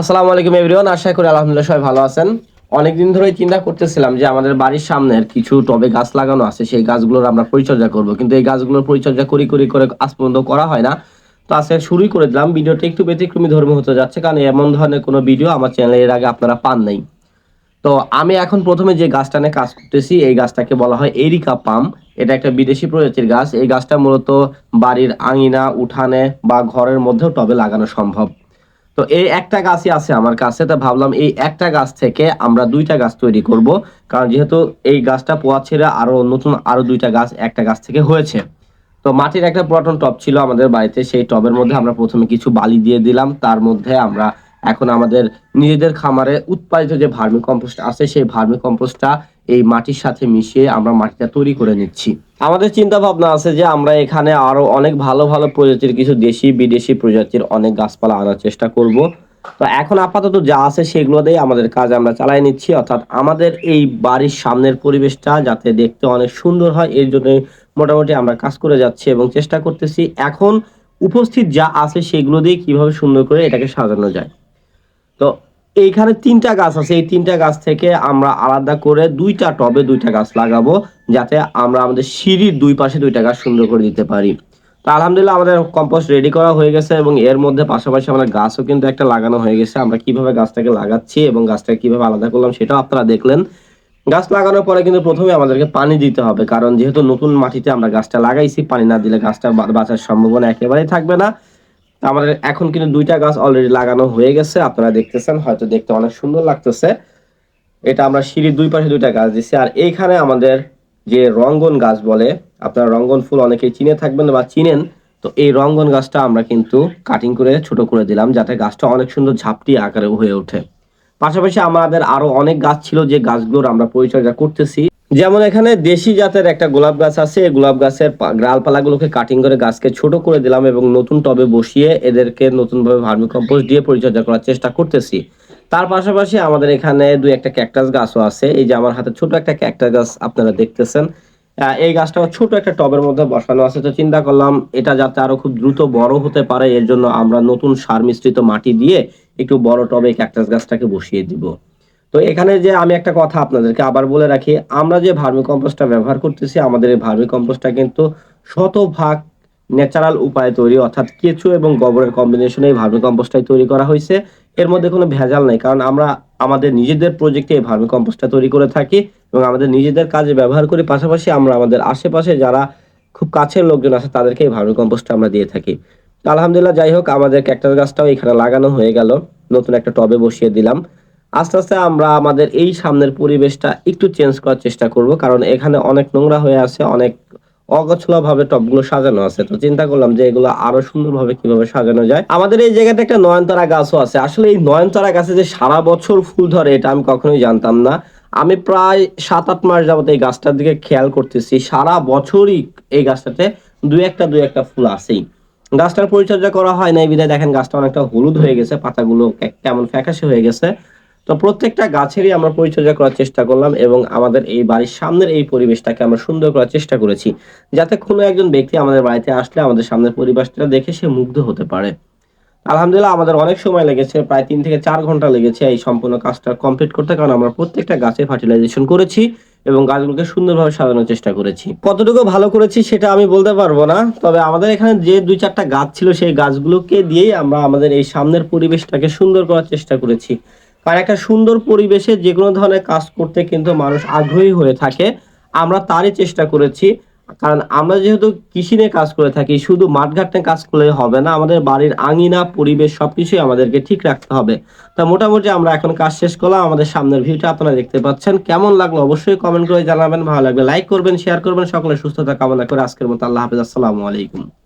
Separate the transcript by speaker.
Speaker 1: আসসালামু আলাইকুম এভরিওয়ান আশা করি আলহামদুলিল্লাহ সবাই ভালো আছেন। অনেকদিন ধরেই চিন্তা করতেছিলাম যে আমাদের বাড়ির সামনের কিছু টবে গাছ লাগানো আছে, সেই গাছগুলোর আমরা পরিচর্যা করব। কিন্তু এই গাছগুলোর পরিচর্যা করি করি, করে আজ পর্যন্ত করা হয় না। তো আজকে শুরুই করে দিলাম। ভিডিওটা একটু ব্যতিক্রমী ধর্মী হতে যাচ্ছে, কারণ এমন ধরনের কোনো ভিডিও আমার চ্যানেলে এর আগে আপনারা পান নাই। তো আমি এখন প্রথমে যে গাছটা নিয়ে কাজ করতেছি, এই গাছটাকে বলা হয় এরিকা পাম। এটা একটা বিদেশি প্রজাতির গাছ। এই গাছটা মূলত বাড়ির আঙিনা, উঠানে বা ঘরের মধ্যেও টবে লাগানো সম্ভব। তো এই একটা গাছই আছে আমার কাছে, তো ভাবলাম এই একটা গাছ থেকে আমরা দুইটা গাছ তৈরি করব। কারণ যেহেতু এই গাছটা পোয়া ছেড়ে আরও নতুন আরও দুইটা গাছ একটা গাছ থেকে হয়েছে। তো মাটির একটা পুরাতন টব ছিল আমাদের বাড়িতে, সেই টবের মধ্যে আমরা প্রথমে কিছু বালি দিয়ে দিলাম। তার মধ্যে আমরা এখন আমাদের নিজেদের খামারে উৎপাদিত যে ভার্মি কম্পোস্ট আছে, সেই ভার্মি কম্পোস্টটা এই মাটির সাথে মিশিয়ে আমরা মাটিটা তৈরি করে নিচ্ছি। আমাদের চিন্তা ভাবনা আছে যে আমরা এখানে আরও অনেক ভালো ভালো প্রজাতির কিছু দেশি, বিদেশি প্রজাতির অনেক গাছপালা আনার চেষ্টা করব। তো এখন আপাতত যা আছে সেগুলো দিয়ে আমাদের কাজ আমরা চালাই নিচ্ছি। অর্থাৎ আমাদের এই বাড়ির সামনের পরিবেশটা যাতে দেখতে অনেক সুন্দর হয়, এর জন্য মোটামুটি আমরা কাজ করে যাচ্ছি এবং চেষ্টা করতেছি। এখন উপস্থিত যা আছে সেগুলো দিয়ে কীভাবে সুন্দর করে এটাকে সাজানো যায়। তো এইখানে তিনটা গাছ আছে। এই তিনটা গাছ থেকে আমরা আলাদা করে দুইটা টবে দুইটা গাছ লাগাবো, যাতে আমরা আমাদের সিঁড়ির দুই পাশে দুইটা গাছ সুন্দর করে দিতে পারি। তো আলহামদুলিল্লাহ আমাদের কম্পোস্ট রেডি করা হয়ে গেছে এবং এর মধ্যে পাশাপাশি আমাদের গাছও কিন্তু একটা লাগানো হয়ে গেছে। আমরা কীভাবে গাছটাকে লাগাচ্ছি এবং গাছটাকে কীভাবে আলাদা করলাম সেটাও আপনারা দেখলেন। গাছ লাগানোর পরে কিন্তু প্রথমে আমাদেরকে পানি দিতে হবে, কারণ যেহেতু নতুন মাটিতে আমরা গাছটা লাগাইছি, পানি না দিলে গাছটা বাঁচার সম্ভাবনা একেবারেই থাকবে না। আমাদের এখন কিন্তু দুইটা গাছ অলরেডি লাগানো হয়ে গেছে, আপনারা দেখতেছেন, হয়তো দেখতে অনেক সুন্দর লাগতেছে। এটা আমরা সিঁড়ির দুই পাশে দুইটা গাছ দিচ্ছি আর এইখানে আমাদের যে রঙ্গন গাছ বলে, আপনারা রঙ্গন ফুল অনেকেই চিনে থাকবেন বা চিনেন, তো এই রঙ্গন গাছটা আমরা কিন্তু কাটিং করে, ছোট করে দিলাম, যাতে গাছটা অনেক সুন্দর ঝাপটি আকারে হয়ে ওঠে। পাশাপাশি আমাদের আরও অনেক গাছ ছিল, যে গাছগুলোর আমরা পরিচর্যা করতেছি। যেমন এখানে দেশি জাতের একটা গোলাপ গাছ আছে, এই গোলাপ গাছের ডালপালাগুলোকে কাটিং করে গাছকে ছোট করে দিলাম এবং নতুন টবে বসিয়ে এদেরকে নতুনভাবে ভার্মি কম্পোস্ট দিয়ে পরিচর্যা করার চেষ্টা করতেছি। তার পাশাপাশি আমাদের এখানে দুই একটা ক্যাকটাস গাছও আছে, এই যে আমার হাতে ছোট একটা ক্যাকটাস গাছ আপনারা দেখতেছেন। এই গাছটা ছোট একটা টবের মধ্যে বসানো আছে, তো চিন্তা করলাম এটা যাতে আরও খুব দ্রুত বড় হতে পারে, এর জন্য আমরা নতুন সার মিশ্রিত মাটি দিয়ে একটু বড় টবে ক্যাকটাস গাছটাকে বসিয়ে দিব। তো এখানে যে আমি একটা কথা আপনাদেরকে আবার বলে রাখি, আমরা যে ভার্মি কম্পোস্টটা ব্যবহার করতেছি, আমাদের এই ভার্মি কম্পোস্টটা কিন্তু শতভাগ ন্যাচারাল উপায়ে তৈরি, অর্থাৎ কেঁচু এবং গোবরের কম্বিনেশনে এই ভার্মি কম্পোস্টটাই তৈরি করা হয়েছে। এর মধ্যে কোনো ভেজাল নেই, কারণ আমরা আমাদের নিজেদের প্রজেক্টে এই ভার্মি কম্পোস্টটা তৈরি করে থাকি এবং আমাদের নিজেদের কাজে ব্যবহার করি। পাশাপাশি আমরা আমাদের আশেপাশে যারা খুব কাছের লোকজন আছে, তাদেরকে এই ভার্মি কম্পোস্টটা আমরা দিয়ে থাকি। আলহামদুলিল্লাহ, যাই হোক, আমাদের ক্যাকটাস গাছটাও এখানে লাগানো হয়ে গেল। নতুন একটা টবে বসিয়ে দিলাম। আস্তে আস্তে আমরা আমাদের এই সামনের পরিবেশটা একটু চেঞ্জ করার চেষ্টা করব, কারণ এখানে অনেক নোংরা হয়ে আছে, অনেক অগোছলা ভাবে টবগুলো সাজানো আছে। তো চিন্তা করলাম যে এগুলো আরও সুন্দরভাবে কীভাবে সাজানো যায়। আমাদের এই জায়গাতে একটা নয়নতারা গাছও আছে। আসলে এই নয়নতারা গাছে যে সারা বছর ফুল ধরে, এটা আমি কখনোই জানতাম না। আমি প্রায় সাত আট মাস যাবত এই গাছটার দিকে খেয়াল করতেছি, সারা বছরই এই গাছটাতে দুই একটা দুই একটা ফুল আছেই। গাছটার পরিচর্যা করা হয় না এই বিধায় দেখেন গাছটা অনেকটা হলুদ হয়ে গেছে, পাতাগুলো কেমন ফ্যাকাশে হয়ে গেছে। তো প্রত্যেকটা গাছেরই আমরা পরিচর্যা করার চেষ্টা করলাম এবং আমাদের এই বাড়ির সামনের এই পরিবেশটাকে আমরা সুন্দর করার চেষ্টা করেছি, যাতে কোনো একজন ব্যক্তি আমাদের বাড়িতে আসলে আমাদের সামনের পরিবেশটা দেখে সে মুগ্ধ হতে পারে। আলহামদুলিল্লাহ আমাদের অনেক সময় লেগেছে, প্রায় তিন থেকে চার ঘণ্টা লেগেছে এই সম্পূর্ণ কাজটা কমপ্লিট করতে কারণ আমরা প্রত্যেকটা গাছে ফার্টিলাইজেশন করেছি এবং গাছগুলোকে সুন্দরভাবে সাজানোর চেষ্টা করেছি। কতটুকু ভালো করেছি সেটা আমি বলতে পারব না, তবে আমাদের এখানে যে দুই চারটা গাছ ছিল সেই গাছগুলোকে দিয়েই আমরা আমাদের এই সামনের পরিবেশটাকে সুন্দর করার চেষ্টা করেছি। কারণ একটা সুন্দর পরিবেশে যে কোনো ধরনের কাজ করতে কিন্তু মানুষ আগ্রহী হয়ে থাকে। আমরা তারই চেষ্টা করেছি, কারণ আমরা যেহেতু কৃষি নিয়ে কাজ করে থাকি, শুধু মাঠঘাট নিয়ে কাজ করলে হবে না, আমাদের বাড়ির আঙিনা, পরিবেশ সবকিছুই আমাদেরকে ঠিক রাখতে হবে। তা মোটামুটি আমরা এখন কাজ শেষ করলাম, আমাদের সামনের ভিউটা আপনারা দেখতে পাচ্ছেন। কেমন লাগল অবশ্যই কমেন্ট করে জানাবেন, ভালো লাগলে লাইক করবেন শেয়ার করবেন, সকলে সুস্থতা কামনা করে আজকের মতো আল্লাহ হাফিজ, আসসালামু আলাইকুম।